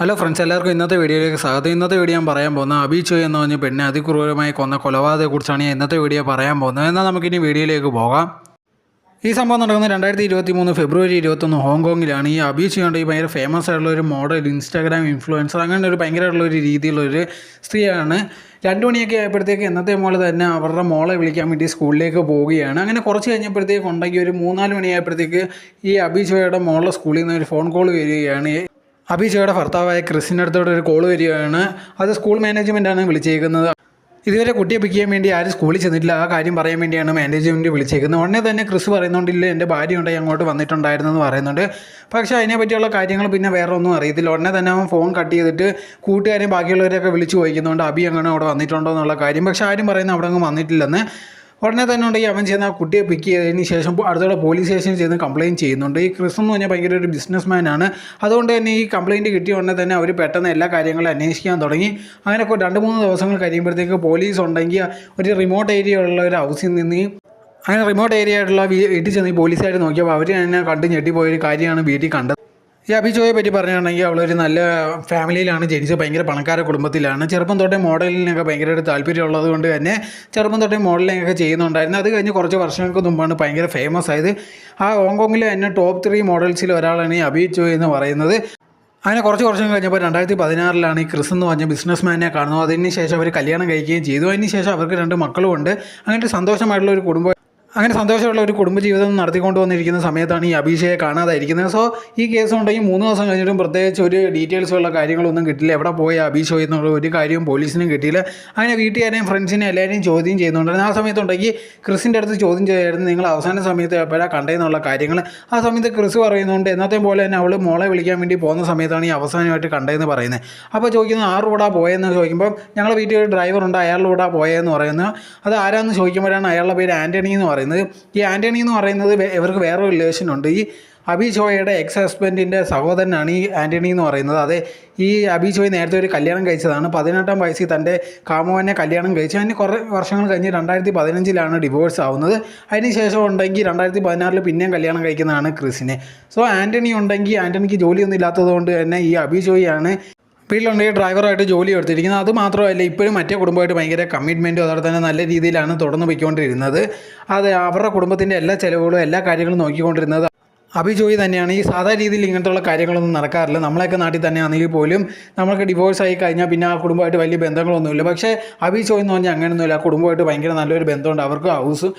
Hello friends എല്ലാവർക്കും ഇന്നത്തെ വീഡിയോയിലേക്ക് സ്വാഗതം. ഇന്നത്തെ വീഡിയോ ഞാൻ പറയാൻ പോകുന്നത് അബീച്ചു എന്ന് പറഞ്ഞ പെണ്ണെ അതിക്രൂരമായി കൊന്ന കൊലപാതകത്തെക്കുറിച്ചാണ് ഞാൻ ഇന്നത്തെ വീഡിയോ പറയാൻ പോകുന്നത്. എന്നാൽ നമുക്കിനി വീഡിയോയിലേക്ക് പോകാം. ഈ സംഭവം നടക്കുന്നത് രണ്ടായിരത്തി ഇരുപത്തി മൂന്ന് ഫെബ്രുവരി ഇരുപത്തൊന്ന് ഹോങ്കോങ്ങിലാണ്. ഈ അബീച്ചു കൊണ്ട് ഈ ഭയങ്കര ഫേമസ് ആയിട്ടുള്ള ഒരു മോഡൽ ഇൻസ്റ്റാഗ്രാം ഇൻഫ്ലുവൻസർ അങ്ങനെ ഒരു ഭയങ്കരമായിട്ടുള്ള ഒരു രീതിയിലുള്ളൊരു സ്ത്രീയാണ്. രണ്ട് മണിയൊക്കെ ആയപ്പോഴത്തേക്ക് ഇന്നത്തെ മോൾ തന്നെ അവരുടെ മോളെ വിളിക്കാൻ വേണ്ടി സ്കൂളിലേക്ക് പോവുകയാണ്. അങ്ങനെ കുറച്ച് കഴിഞ്ഞപ്പോഴത്തേക്ക് ഉണ്ടെങ്കിൽ ഒരു മൂന്നാൽ മണിയായപ്പോഴത്തേക്ക് ഈ അബി ചോയുടെ മോളുടെ സ്കൂളിൽ നിന്ന് ഒരു ഫോൺ കോൾ വരികയാണ്. അഭിജയുടെ ഭർത്താവായ ക്രിസിന്റെ അടുത്തോടെ ഒരു കോൾ വരികയാണ്. അത് സ്കൂൾ മാനേജ്മെന്റാണ് വിളിച്ചേക്കുന്നത്. ഇതുവരെ കുട്ടിയെ പിക്ക് ചെയ്യാൻ വേണ്ടി ആരും സ്കൂളിൽ ചെന്നിട്ടില്ല. ആ കാര്യം പറയാൻ വേണ്ടിയാണ് മാനേജ്മെന്റ് വിളിച്ചേക്കുന്നത്. ഉടനെ തന്നെ ക്രിസ് പറയുന്നുണ്ടില്ല എന്റെ ഭാര്യ ഉണ്ടായി അങ്ങോട്ട് വന്നിട്ടുണ്ടായിരുന്നു എന്ന് പറയുന്നുണ്ട്. പക്ഷേ അതിനെ പറ്റിയുള്ള കാര്യങ്ങൾ പിന്നെ വേറെ ഒന്നും അറിയത്തില്ല. ഉടനെ തന്നെ അവൻ ഫോൺ കട്ട് ചെയ്തിട്ട് കൂട്ടുകാരെയും ബാക്കിയുള്ളവരെയൊക്കെ വിളിച്ച് ചോദിക്കുന്നുണ്ട് അബി അങ്ങനെ അവിടെ വന്നിട്ടുണ്ടോ എന്നുള്ള കാര്യം. പക്ഷേ ആരും പറയുന്നത് അവിടെ അങ്ങ് വന്നിട്ടില്ലെന്ന്. ഉടനെ തന്നെ ഉണ്ടെങ്കിൽ അവൻ ചെയ്യുന്ന ആ കുട്ടിയെ പിക്ക് ചെയ്തതിന് ശേഷം അടുത്തുള്ള പോലീസ് സ്റ്റേഷനിൽ ചെന്ന് കംപ്ലയിന്റ് ചെയ്യുന്നുണ്ട്. ഈ ക്രിസ് എന്ന് പറഞ്ഞാൽ ഭയങ്കര ഒരു ബിസിനസ് ആണ്. അതുകൊണ്ട് തന്നെ ഈ കംപ്ലയിന്റ് കിട്ടിയ ഉടനെ തന്നെ അവർ പെട്ടെന്ന് എല്ലാ കാര്യങ്ങളും അന്വേഷിക്കാൻ തുടങ്ങി. അങ്ങനെ രണ്ട് മൂന്ന് ദിവസങ്ങൾ കഴിയുമ്പോഴത്തേക്ക് പോലീസ് ഉണ്ടെങ്കിൽ ഒരു റിമോട്ട് ഏരിയ ഉള്ള ഒരു ഹൗസിൽ നിന്ന് അങ്ങനെ റിമോട്ട് ഏരിയ ആയിട്ടുള്ള വീട്ടിൽ ചെന്ന് ഈ പോലീസുകാർ നോക്കിയപ്പോൾ അവർ തന്നെ കണ്ട് ഞെട്ടിപ്പോയൊരു കാര്യമാണ് വീട്ടിൽ കണ്ടത്. ഈ അഭിജോയെ പറ്റി പറയുകയാണെങ്കിൽ അവളൊരു നല്ല ഫാമിലിയിലാണ് ജനിച്ചത്. ഭയങ്കര പണക്കാര കുടുംബത്തിലാണ്. ചെറുപ്പം തൊട്ടേ മോഡലിനൊക്കെ ഭയങ്കരമായിട്ട് താല്പര്യമുള്ളത് കൊണ്ട് തന്നെ ചെറുപ്പം തൊട്ടേ മോഡലിങ്ങൊക്കെ ചെയ്യുന്നുണ്ടായിരുന്നു. അത് കഴിഞ്ഞ് കുറച്ച് വർഷങ്ങൾക്ക് മുമ്പാണ് ഭയങ്കര ഫേമസ് ആയത്. ആ ഹോങ്കോങ്ങിലെ തന്നെ ടോപ്പ് ത്രീ മോഡൽസിൽ ഒരാളാണ് ഈ അഭിജോയ് എന്ന് പറയുന്നത്. അങ്ങനെ കുറച്ച് വർഷം കഴിഞ്ഞപ്പോൾ രണ്ടായിരത്തി പതിനാറിലാണ് ഈ ക്രിസ് എന്ന് പറഞ്ഞ ബിസിനസ് മാനെ കാണുന്നത്. അതിന് ശേഷം അവർ കല്യാണം കഴിക്കുകയും ചെയ്തു. അതിന് ശേഷം അവർക്ക് രണ്ട് മക്കളും ഉണ്ട് അങ്ങനെ സന്തോഷമായിട്ടുള്ള ഒരു കുടുംബം അങ്ങനെ സന്തോഷമുള്ള ഒരു കുടുംബജീവിതം നടത്തിക്കൊണ്ട് വന്നിരിക്കുന്ന സമയത്താണ് ഈ അഭിഷയെ കാണാതായിരിക്കുന്നത്. സോ ഈ കേസ് ഉണ്ടെങ്കിൽ മൂന്ന് ദിവസം കഴിഞ്ഞിട്ടും പ്രത്യേകിച്ച് ഒരു ഡീറ്റെയിൽസുള്ള കാര്യങ്ങളൊന്നും കിട്ടില്ല എവിടെ പോയ അഭിഷോ എന്നുള്ള ഒരു കാര്യവും പോലീസിനും കിട്ടിയില്ല. അങ്ങനെ വീട്ടുകാരെയും ഫ്രണ്ട്സിനെ എല്ലാവരെയും ചോദ്യം ചെയ്യുന്നുണ്ടായിരുന്നു. ആ സമയത്തുണ്ടെങ്കിൽ ക്രിസിന്റെ അടുത്ത് ചോദ്യം ചെയ്യായിരുന്നു. നിങ്ങൾ അവസാന സമയത്ത് എപ്പോഴാണ് കണ്ടതെന്നുള്ള കാര്യങ്ങൾ. ആ സമയത്ത് ക്രിസ് പറയുന്നുണ്ട് എന്നത്തെ പോലെ തന്നെ അവൾ മോളെ വിളിക്കാൻ വേണ്ടി പോകുന്ന സമയത്താണ് ഈ അവസാനമായിട്ട് കണ്ടതെന്ന് പറയുന്നത്. അപ്പോൾ ചോദിക്കുന്നത് ആറ് കൂടാ പോയെന്ന്? ചോദിക്കുമ്പോൾ ഞങ്ങളുടെ വീട്ടിൽ ഒരു ഡ്രൈവർ ഉണ്ട് അയാളുടെ കൂടെ പോയെന്ന് പറയുന്നത് അത് ആരാന്ന് ചോദിക്കുമ്പോഴാണ് അയാളുടെ പേര് ആന്റണി എന്ന് പറയുന്നത്. ഈ ആന്റണി എന്ന് പറയുന്നത് ഇവർക്ക് വേറെ റിലേഷൻ ഉണ്ട്. ഈ അബി എക്സ് ഹസ്ബൻഡിന്റെ സഹോദരനാണ് ഈ ആന്റണി എന്ന് പറയുന്നത്. അതെ ഈ അബി നേരത്തെ ഒരു കല്യാണം കഴിച്ചതാണ്. പതിനെട്ടാം വയസ്സിൽ തന്റെ കാമുവനെ കല്യാണം കഴിച്ചു. അതിന് കുറേ വർഷങ്ങൾ കഴിഞ്ഞ് രണ്ടായിരത്തി പതിനഞ്ചിലാണ് ഡിവോഴ്സ് ആവുന്നത്. അതിന് ശേഷം ഉണ്ടെങ്കിൽ രണ്ടായിരത്തി പതിനാറിൽ പിന്നെയും കല്യാണം കഴിക്കുന്നതാണ് ക്രിസിനെ. സോ ആന്റണി ഉണ്ടെങ്കിൽ ആന്റണിക്ക് ജോലിയൊന്നും ഇല്ലാത്തത് കൊണ്ട് തന്നെ ഈ അബി ചോയാണ് വീട്ടിലുണ്ടെങ്കിൽ ഡ്രൈവറായിട്ട് ജോലി എടുത്തിരിക്കുന്നത്. അത് മാത്രമല്ല ഇപ്പോഴും മറ്റേ കുടുംബമായിട്ട് ഭയങ്കര കമ്മിറ്റ്മെന്റും അതുപോലെ തന്നെ നല്ല രീതിയിലാണ് തുടർന്ന് പോയിക്കൊണ്ടിരുന്നത്. അത് അവരുടെ കുടുംബത്തിന്റെ എല്ലാ ചിലവുകളും എല്ലാ കാര്യങ്ങളും നോക്കിക്കൊണ്ടിരുന്നത്. അഭിജോയി തന്നെയാണ്. ഈ സാധാ രീതിയിൽ ഇങ്ങനത്തുള്ള കാര്യങ്ങളൊന്നും നടക്കാറില്ല. നമ്മളെയൊക്കെ നാട്ടിൽ തന്നെ ആണെങ്കിൽ പോലും നമ്മൾക്ക് ഡിവോഴ്സ് ആയി കഴിഞ്ഞാൽ പിന്നെ ആ കുടുംബമായിട്ട് വലിയ ബന്ധങ്ങളൊന്നുമില്ല. പക്ഷേ അഭിജോയ് എന്ന് പറഞ്ഞാൽ അങ്ങനെയൊന്നുമില്ല ആ കുടുംബമായിട്ട് ഭയങ്കര നല്ലൊരു ബന്ധമുണ്ട്. അവർക്ക് ഹൗസ്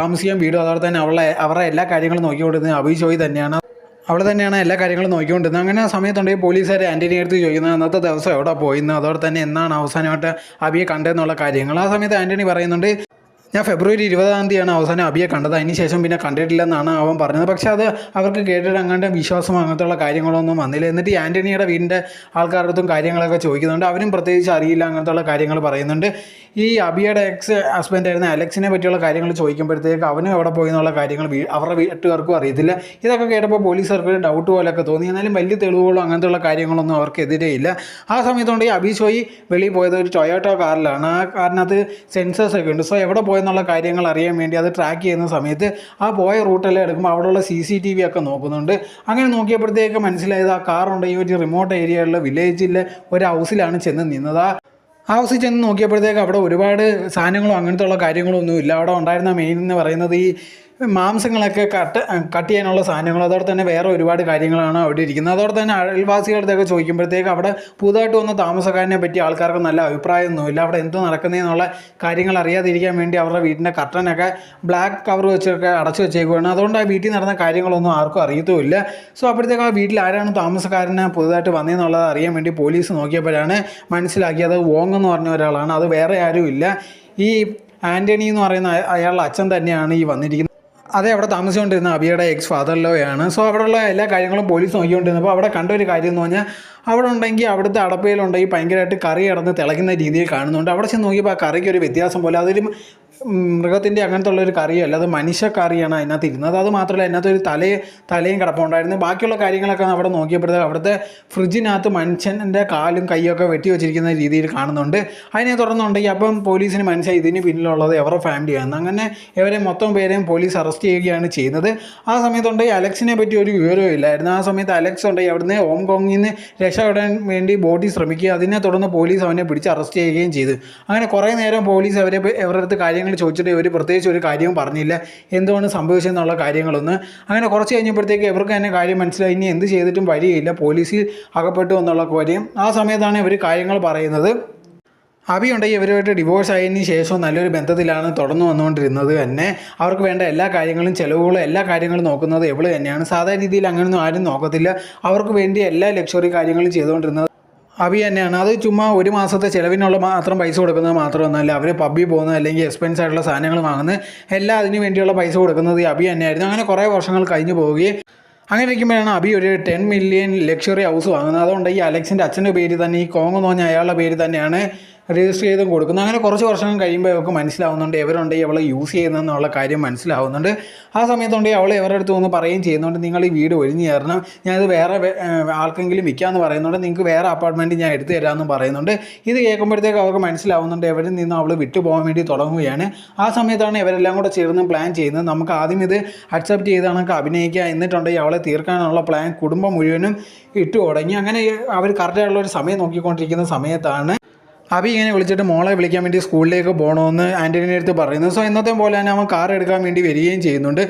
താമസിക്കാൻ വീടും അതുപോലെ തന്നെ അവളെ അവരുടെ എല്ലാ കാര്യങ്ങളും നോക്കിക്കൊണ്ടിരുന്നത് അഭിജോയി തന്നെയാണ്. അവൾ തന്നെയാണ് എല്ലാ കാര്യങ്ങളും നോക്കിക്കൊണ്ടിരുന്നത്. അങ്ങനെ ആ സമയത്തുണ്ടെങ്കിൽ പോലീസുകാർ ആന്റണി എടുത്ത് ചോദിക്കുന്നത് അന്നത്തെ ദിവസം എവിടെ പോയിന്ന് അതോടെ തന്നെ എന്നാണ് അവസാനമായിട്ട് അബിയെ കണ്ടതെന്നുള്ള കാര്യങ്ങൾ. ആ സമയത്ത് ആന്റണി പറയുന്നുണ്ട് ഞാൻ ഫെബ്രുവരി ഇരുപതാം തീയതിയാണ് അവസാനം അബിയെ കണ്ടത്. അതിനുശേഷം പിന്നെ കണ്ടിട്ടില്ലെന്നാണ് അവൻ പറഞ്ഞത്. പക്ഷേ അത് അവർക്ക് കേട്ടിട്ട് അങ്ങനത്തെ വിശ്വാസം അങ്ങനത്തെയുള്ള കാര്യങ്ങളൊന്നും വന്നില്ല. എന്നിട്ട് ഈ ആന്റണിയുടെ വീടിന്റെ ആൾക്കാരുടെ അടുത്തും കാര്യങ്ങളൊക്കെ ചോദിക്കുന്നുണ്ട്. അവരും പ്രത്യേകിച്ച് അറിയില്ല അങ്ങനത്തെയുള്ള കാര്യങ്ങൾ പറയുന്നുണ്ട്. ഈ അബിയുടെ എക്സ് ഹസ്ബൻഡ് ആയിരുന്ന അലക്സിനെ പറ്റിയുള്ള കാര്യങ്ങൾ ചോദിക്കുമ്പോഴത്തേക്ക് അവനും എവിടെ പോയി എന്നുള്ള കാര്യങ്ങൾ അവരുടെ വീട്ടുകാർക്കും അറിയത്തില്ല. ഇതൊക്കെ കേട്ടപ്പോൾ പോലീസുകാർക്ക് ഒരു ഡൗട്ട് പോലെയൊക്കെ തോന്നി. എന്നാലും വലിയ തെളിവുകളോ അങ്ങനത്തെയുള്ള കാര്യങ്ങളൊന്നും അവർക്കെതിരെ ഇല്ല. ആ സമയത്തുകൊണ്ട് ഈ അബീഷോയി വെളിയിൽ പോയത് ഒരു ടൊയോട്ടോ കാറിലാണ് ആ കാറിനകത്ത് സെൻസേഴ്സ് ഒക്കെ ഉണ്ട്. സോ എവിടെ പോയെന്നുള്ള കാര്യങ്ങൾ അറിയാൻ വേണ്ടി അത് ട്രാക്ക് ചെയ്യുന്ന സമയത്ത് ആ പോയ റൂട്ടെല്ലാം എടുക്കുമ്പോൾ അവിടെയുള്ള സി സി ടി വി ഒക്കെ നോക്കുന്നുണ്ട്. അങ്ങനെ നോക്കിയപ്പോഴത്തേക്ക് മനസ്സിലായത് ആ കാറുണ്ട് ഈ ഒരു റിമോട്ട് ഏരിയയിലുള്ള വില്ലേജിലെ ഒരു ഹൗസിലാണ് ചെന്ന് നിന്നത്. ആ ഹൗസിൽ ചെന്ന് നോക്കിയപ്പോഴത്തേക്ക് അവിടെ ഒരുപാട് സാധനങ്ങളും അങ്ങനത്തെ ഉള്ള കാര്യങ്ങളോ ഒന്നും ഇല്ല അവിടെ ഉണ്ടായിരുന്ന മെയിൻ എന്ന് പറയുന്നത് ഈ മാംസങ്ങളൊക്കെ കട്ട് കട്ട് ചെയ്യാനുള്ള സാധനങ്ങൾ. അതോടെ തന്നെ വേറെ ഒരുപാട് കാര്യങ്ങളാണ് അവിടെ ഇരിക്കുന്നത്. അതോടെ തന്നെ അയൽവാസികളുടെയൊക്കെ ചോദിക്കുമ്പോഴത്തേക്ക് അവിടെ പുതുതായിട്ട് വന്ന താമസക്കാരനെ പറ്റി ആൾക്കാർക്ക് നല്ല അഭിപ്രായമൊന്നുമില്ല. അവിടെ എന്ത് നടക്കുന്നതെന്നുള്ള കാര്യങ്ങൾ അറിയാതിരിക്കാൻ വേണ്ടി അവരുടെ വീടിന്റെ കർട്ടനൊക്കെ ബ്ലാക്ക് കവർ വെച്ചൊക്കെ അടച്ചു വെച്ചേക്കുവാണ്. അതുകൊണ്ട് ആ വീട്ടിൽ നടന്ന കാര്യങ്ങളൊന്നും ആർക്കും അറിയത്തുമില്ല. സോ അപ്പോഴത്തേക്ക് ആ വീട്ടിൽ ആരാണ് താമസക്കാരനെ പുതുതായിട്ട് വന്നതെന്നുള്ളത് അറിയാൻ വേണ്ടി പോലീസ് നോക്കിയപ്പോഴാണ് മനസ്സിലാക്കിയത് വോങ് എന്ന് പറഞ്ഞ ഒരാളാണ്. അത് വേറെ ആരുമില്ല. ഈ ആന്റണി എന്ന് പറയുന്ന അയ- അയാളുടെ അച്ഛൻ തന്നെയാണ് ഈ വന്നിരിക്കുന്നത്. അതെ അവിടെ താമസിച്ചുകൊണ്ടിരുന്ന അബിയുടെ എക്സ് ഫാദറിലോയാണ് സോ അവിടെയുള്ള എല്ലാ കാര്യങ്ങളും പോലീസ് നോക്കിക്കൊണ്ടിരുന്നപ്പോൾ അവിടെ കണ്ട ഒരു കാര്യം എന്ന് പറഞ്ഞാൽ അവിടെ ഉണ്ടെങ്കിൽ അവിടുത്തെ അടപ്പയിലുണ്ടെങ്കിൽ ഭയങ്കരമായിട്ട് കറി കിടന്ന് തിളയ്ക്കുന്ന രീതിയിൽ കാണുന്നുണ്ട്. അവിടെ ചെന്ന് നോക്കിയപ്പോൾ ആ കറിക്ക് ഒരു വ്യത്യാസം പോലെ അതിലും മൃഗത്തിന്റെ അങ്ങനത്തെ ഉള്ളൊരു കറിയല്ല അത് മനുഷ്യ കറിയാണ് അതിനകത്ത് ഇരുന്നത്. അത് മാത്രമല്ല അതിനകത്ത് ഒരു തലയും തലയും കിടപ്പുണ്ടായിരുന്നു. ബാക്കിയുള്ള കാര്യങ്ങളൊക്കെ അവിടെ നോക്കിയപ്പോഴത്തേക്ക് അവിടുത്തെ ഫ്രിഡ്ജിനകത്ത് മനുഷ്യന്റെ കാലും കൈയൊക്കെ വെട്ടി വെച്ചിരിക്കുന്ന രീതിയിൽ കാണുന്നുണ്ട്. അതിനെ തുടർന്നുണ്ടെങ്കിൽ അപ്പം പോലീസിന് മനസ്സിലായി ഇതിന് പിന്നിലുള്ളത് എവരുടെ ഫാമിലിയാണ്. അങ്ങനെ ഇവരെ മൊത്തം പേരെയും പോലീസ് അറസ്റ്റ് ചെയ്യുകയാണ് ചെയ്യുന്നത്. ആ സമയത്തുണ്ടെങ്കിൽ അലക്സിനെ പറ്റി ഒരു വിവരവും ഇല്ലായിരുന്നു. ആ സമയത്ത് അലക്സ് ഉണ്ടെങ്കിൽ അവിടുന്ന് ഹോങ്കോങ്ങിൽ നിന്ന് രക്ഷപ്പെടാൻ വേണ്ടി ബോഡി ശ്രമിക്കുക. അതിനെ തുടർന്ന് പോലീസ് അവനെ പിടിച്ച് അറസ്റ്റ് ചെയ്യുകയും ചെയ്തു. അങ്ങനെ കുറേ നേരം പോലീസ് അവരെ അവരുടെ അടുത്ത് കാര്യങ്ങൾ ചോദിച്ചിട്ട് ഇവർ പ്രത്യേകിച്ച് ഒരു കാര്യവും പറഞ്ഞില്ല. എന്തുകൊണ്ട് സംഭവിച്ചെന്നുള്ള കാര്യങ്ങളൊന്ന്. അങ്ങനെ കുറച്ച് കഴിഞ്ഞപ്പോഴത്തേക്ക് ഇവർക്ക് തന്നെ കാര്യം മനസ്സിലായി. ഇനി എന്ത് ചെയ്തിട്ടും വഴിയില്ല. പോലീസിൽ അകപ്പെട്ടു എന്നുള്ള കാര്യം. ആ സമയത്താണ് ഇവർ കാര്യങ്ങൾ പറയുന്നത്. അബി ഉണ്ടെങ്കിൽ ഇവരുമായിട്ട് ഡിവോഴ്സ് ആയതിനു ശേഷം നല്ലൊരു ബന്ധത്തിലാണ് തുടർന്നു വന്നുകൊണ്ടിരുന്നത് തന്നെ. അവർക്ക് വേണ്ട എല്ലാ കാര്യങ്ങളും ചിലവുകളും എല്ലാ കാര്യങ്ങളും നോക്കുന്നത് എവൾ തന്നെയാണ്. സാധാരണ രീതിയിൽ അങ്ങനെയൊന്നും ആരും നോക്കത്തില്ല. അവർക്ക് വേണ്ടി എല്ലാ ലക്ഷറി കാര്യങ്ങളും ചെയ്തുകൊണ്ടിരുന്നത് അബി തന്നെയാണ്. അത് ചുമ്മാ ഒരു മാസത്തെ ചിലവിനുള്ള മാത്രം പൈസ കൊടുക്കുന്നത് മാത്രമൊന്നുമല്ല. അവർ പബ്ബി പോകുന്നത് അല്ലെങ്കിൽ എക്സ്പെൻസ് ആയിട്ടുള്ള സാധനങ്ങൾ വാങ്ങുന്നത് എല്ലാം അതിന് വേണ്ടിയുള്ള പൈസ കൊടുക്കുന്നത് അബി തന്നെയായിരുന്നു. അങ്ങനെ കുറേ വർഷങ്ങൾ കഴിഞ്ഞു പോവുകയും അങ്ങനെ ഇരിക്കുമ്പോഴാണ് അബി ഒരു ടെൻ മില്യൺ ലക്ഷറി ഹൗസ് വാങ്ങുന്നത്. അതുകൊണ്ട് ഈ അലക്സിന്റെ അച്ഛന്റെ പേര് തന്നെ ഈ കോങ്ങ് പറഞ്ഞ അയാളുടെ പേര് തന്നെയാണ് രജിസ്റ്റർ ചെയ്തും കൊടുക്കുന്നു. അങ്ങനെ കുറച്ച് വർഷങ്ങൾ കഴിയുമ്പോൾ ഇവർക്ക് മനസ്സിലാവുന്നുണ്ട് ഇവരുണ്ടെങ്കിൽ അവളെ യൂസ് ചെയ്യുന്നതെന്നുള്ള കാര്യം മനസ്സിലാവുന്നുണ്ട്. ആ സമയത്തുണ്ടെങ്കിൽ അവൾ ഇവരുടെ അടുത്ത് വന്ന് പറയുകയും ചെയ്യുന്നുണ്ട് നിങ്ങൾ ഈ വീട് ഒഴിഞ്ഞു തരണം. ഞാനത് വേറെ ആർക്കെങ്കിലും വിൽക്കാമെന്ന് പറയുന്നുണ്ട്. നിങ്ങൾക്ക് വേറെ അപ്പാർട്ട്മെന്റ് ഞാൻ എടുത്തു തരാമെന്ന് പറയുന്നുണ്ട്. ഇത് കേൾക്കുമ്പോഴത്തേക്ക് അവർക്ക് മനസ്സിലാവുന്നുണ്ട് എവിടെ നിന്ന് അവൾ വിട്ടു പോകാൻ വേണ്ടി തുടങ്ങുകയാണ്. ആ സമയത്താണ് ഇവരെല്ലാം കൂടെ ചേർന്ന് പ്ലാൻ ചെയ്യുന്നത്. നമുക്ക് ആദ്യം ഇത് അക്സെപ്റ്റ് ചെയ്ത് കണക്ക് അഭിനയിക്കുക എന്നിട്ടുണ്ടെങ്കിൽ അവളെ തീർക്കാനുള്ള പ്ലാൻ കുടുംബം മുഴുവനും ഇട്ടു തുടങ്ങി. അങ്ങനെ അവർ കറക്റ്റായിട്ടുള്ള ഒരു സമയം നോക്കിക്കൊണ്ടിരിക്കുന്ന സമയത്താണ് അബി ഇങ്ങനെ വിളിച്ചിട്ട് മോളെ വിളിക്കാൻ വേണ്ടി സ്കൂളിലേക്ക് പോകണമെന്ന് ആന്റണിയുടെ അടുത്ത് പറയുന്നു. സോ ഇന്നത്തെ പോലെ തന്നെ അവൻ കാർ എടുക്കാൻ വേണ്ടി വരികയും ചെയ്യുന്നുണ്ട്.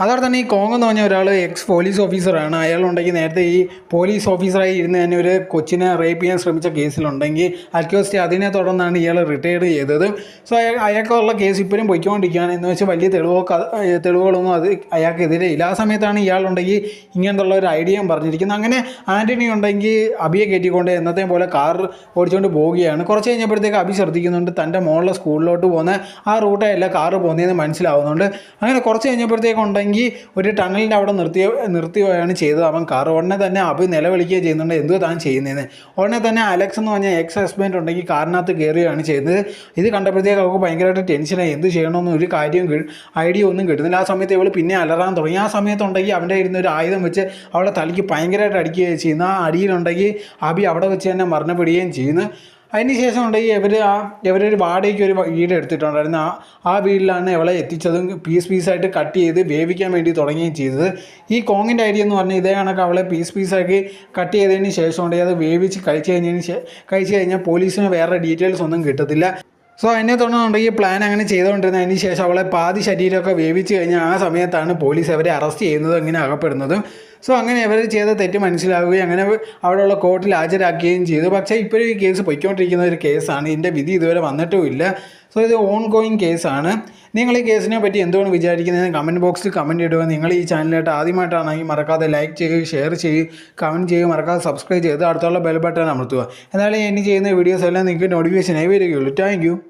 അതോടെ തന്നെ ഈ കോങ് എന്ന് പറഞ്ഞ ഒരാൾ എക്സ് പോലീസ് ഓഫീസറാണ് അയാളുണ്ടെങ്കിൽ നേരത്തെ ഈ പോലീസ് ഓഫീസറായി ഇരുന്ന് തന്നെ ഒരു കൊച്ചിനെ റേപ്പ് ചെയ്യാൻ ശ്രമിച്ച കേസിലുണ്ടെങ്കിൽ അക്യോസ്റ്റി അതിനെ തുടർന്നാണ് ഇയാൾ റിട്ടയർഡ് ചെയ്തത്. സോ അയാൾ അയാൾക്കുള്ള കേസ് ഇപ്പോഴും പൊയ്ക്കൊണ്ടിരിക്കുകയാണ്. എന്ന് വെച്ചാൽ വലിയ ഏഹ് തെളിവുകളൊന്നും അത് അയാൾക്കെതിരെ ഇല്ല. ആ സമയത്താണ് ഇയാളുണ്ടെങ്കിൽ ഇങ്ങനത്തുള്ള ഒരു ഐഡിയയും പറഞ്ഞിരിക്കുന്നത്. അങ്ങനെ ആന്റണി ഉണ്ടെങ്കിൽ അബിയെ കയറ്റിക്കൊണ്ട് എന്നത്തെ പോലെ കാർ ഓടിച്ചുകൊണ്ട് പോവുകയാണ്. കുറച്ച് കഴിഞ്ഞപ്പോഴത്തേക്ക് അബി ശ്രദ്ധിക്കുന്നുണ്ട്. തന്റെ മോളിലെ സ്കൂളിലോട്ട് പോകുന്ന ആ റൂട്ടായല്ല കാറ് പോകുന്നതെന്ന് മനസ്സിലാവുന്നുണ്ട്. അങ്ങനെ കുറച്ച് കഴിഞ്ഞപ്പോഴത്തേക്ക് ഉണ്ടെങ്കിൽ ഒരു ടണലിന്റെ അവിടെ നിർത്തി നിർത്തുകയാണ് ചെയ്തത്. അവൻ കാർ ഉടനെ തന്നെ അഭി നിലവിളിക്കുകയും ചെയ്യുന്നുണ്ട്. എന്തോ താൻ ചെയ്യുന്നതെന്ന്. ഉടനെ തന്നെ അലക്സ് എന്ന് പറഞ്ഞ എക്സ് ഹസ്ബൻഡ് ഉണ്ടെങ്കിൽ കാറിനകത്ത് കയറുകയാണ് ചെയ്യുന്നത്. ഇത് കണ്ടപ്പോഴത്തേക്ക് അവൾക്ക് ഭയങ്കരമായിട്ട് ടെൻഷനായി എന്ത് ചെയ്യണമെന്ന് ഒരു കാര്യവും ഐഡിയ ഒന്നും കിട്ടുന്നില്ല. ആ സമയത്ത് ഇവൾ പിന്നെ അലറാൻ തുടങ്ങി. ആ സമയത്തുണ്ടെങ്കിൽ അവന്റെ ഇരുന്ന് ഒരു ആയുധം വെച്ച് അവളെ തലയ്ക്ക് ഭയങ്കരമായിട്ട് അടിക്കുകയും ചെയ്യുന്നു. ആ അടിയിലുണ്ടെങ്കിൽ അബി അവിടെ വെച്ച് തന്നെ മരണപ്പെടുകയും ചെയ്യുന്നു. അതിന് ശേഷം ഉണ്ടെങ്കിൽ ഇവർ ആ ഇവരൊരു വാടകയ്ക്ക് ഒരു വീട് എടുത്തിട്ടുണ്ടായിരുന്നു. ആ ആ വീട്ടിലാണ് ഇവളെ എത്തിച്ചതും പീസ് പീസായിട്ട് കട്ട് ചെയ്ത് വേവിക്കാൻ വേണ്ടി തുടങ്ങുകയും ചെയ്തത്. ഈ കോങ്ങിന്റെ ഐഡിയ എന്ന് പറഞ്ഞാൽ ഇതേ കണക്ക് അവളെ പീസ് പീസാക്കി കട്ട് ചെയ്തതിന് ശേഷം ഉണ്ടെങ്കിൽ അത് വേവിച്ച് കഴിച്ച് കഴിഞ്ഞതിന് കഴിച്ച് കഴിഞ്ഞാൽ പോലീസിന് വേറെ ഡീറ്റെയിൽസ് ഒന്നും കിട്ടത്തില്ല. സോ അതിനെ തുടർന്നുണ്ടെങ്കിൽ പ്ലാൻ അങ്ങനെ ചെയ്തുകൊണ്ടിരുന്നതിന് ശേഷം അവളെ പാതി ശരീരമൊക്കെ വേവിച്ച് കഴിഞ്ഞാൽ ആ സമയത്താണ് പോലീസ് അവരെ അറസ്റ്റ് ചെയ്യുന്നതും അങ്ങനെ അകപ്പെടുന്നതും. സോ അങ്ങനെ ഇവർ ചെയ്ത തെറ്റ് മനസ്സിലാവുകയും അങ്ങനെ അവിടെയുള്ള കോർട്ടിൽ ഹാജരാക്കുകയും ചെയ്തു. പക്ഷേ ഇപ്പോഴും ഈ കേസ് പൊയ്ക്കൊണ്ടിരിക്കുന്ന ഒരു കേസാണ്. ഇതിന്റെ വിധി ഇതുവരെ വന്നിട്ടുമില്ല. സോ ഇത് ഓൺ ഗോയിങ് കേസാണ്. നിങ്ങൾ ഈ കേസിനെ പറ്റി എന്തുകൊണ്ട് വിചാരിക്കുന്നതെന്ന് കമന്റ് ബോക്സിൽ കമന്റ് ഇടുക. നിങ്ങൾ ഈ ചാനലായിട്ട് ആദ്യമായിട്ടാണെങ്കിൽ മറക്കാതെ ലൈക്ക് ചെയ്യുക ഷെയർ ചെയ്യുക കമന്റ് ചെയ്യുക മറക്കാതെ സബ്സ്ക്രൈബ് ചെയ്ത് അടുത്തുള്ള ബെൽ ബട്ടൺ അമർത്തുക. എന്നാലും ഇനി ചെയ്യുന്ന വീഡിയോസ് എല്ലാം നിങ്ങൾക്ക് നോട്ടിഫിക്കേഷനായി വരികയുള്ളൂ. താങ്ക്